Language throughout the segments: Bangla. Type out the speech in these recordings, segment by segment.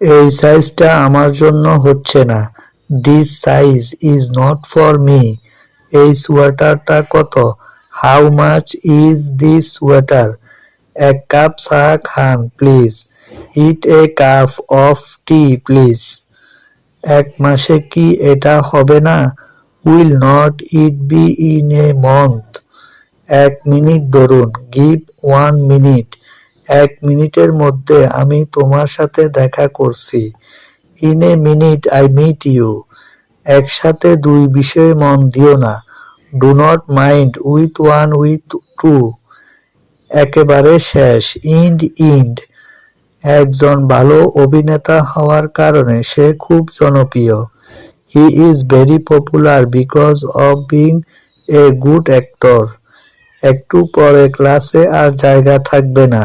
এই সাইজটা আমার জন্য হচ্ছে না। This size is not for me এই সোয়েটারটা কত? How much is this sweater? এক কাপ চা খান please eat a cup of tea please এক মাসে কি এটা হবে না? Will not it be in a month এক মিনিট ধরুন গিভ ওয়ান মিনিট এক মিনিটের মধ্যে আমি তোমার সাথে দেখা করছি। In a minute I meet you একসাথে দুই বিষয়ে মন দিও না। Do not mind with one with two একেবারে শেষ। ইন্ড ইন্ড একজন ভালো অভিনেতা হওয়ার কারণে সে খুব জনপ্রিয়। He is very popular because of being a good actor একটু পরে ক্লাসে আর জায়গা থাকবে না।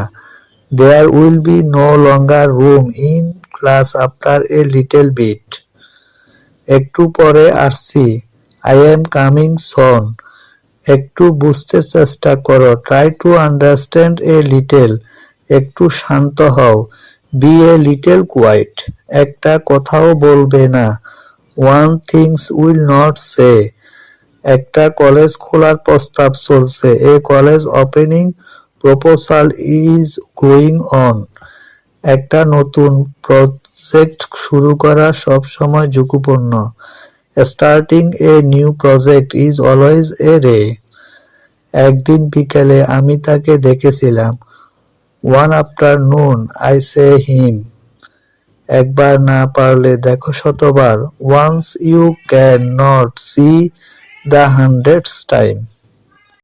There will be no longer room in class after a little bit একটু পরে আসছি। আই এম কামিং সন একটু বুঝতে চেষ্টা করো। Try to understand a little একটু শান্ত হও। বি এ লিটেল কোয়াইট একটা কথাও বলবে না। One things will not say একটা কলেজ খোলার প্রস্তাব চলছে। A college opening proposal is going on একটা নতুন প্রজেক্ট শুরু করা সবসময় ঝুঁকিপূর্ণ। Starting a new project is always a ray একদিন বিকেলে আমি তাকে দেখেছিলাম। One afternoon I say him একবার না পারলে দেখো শতবার। Once you can not see the hundreds time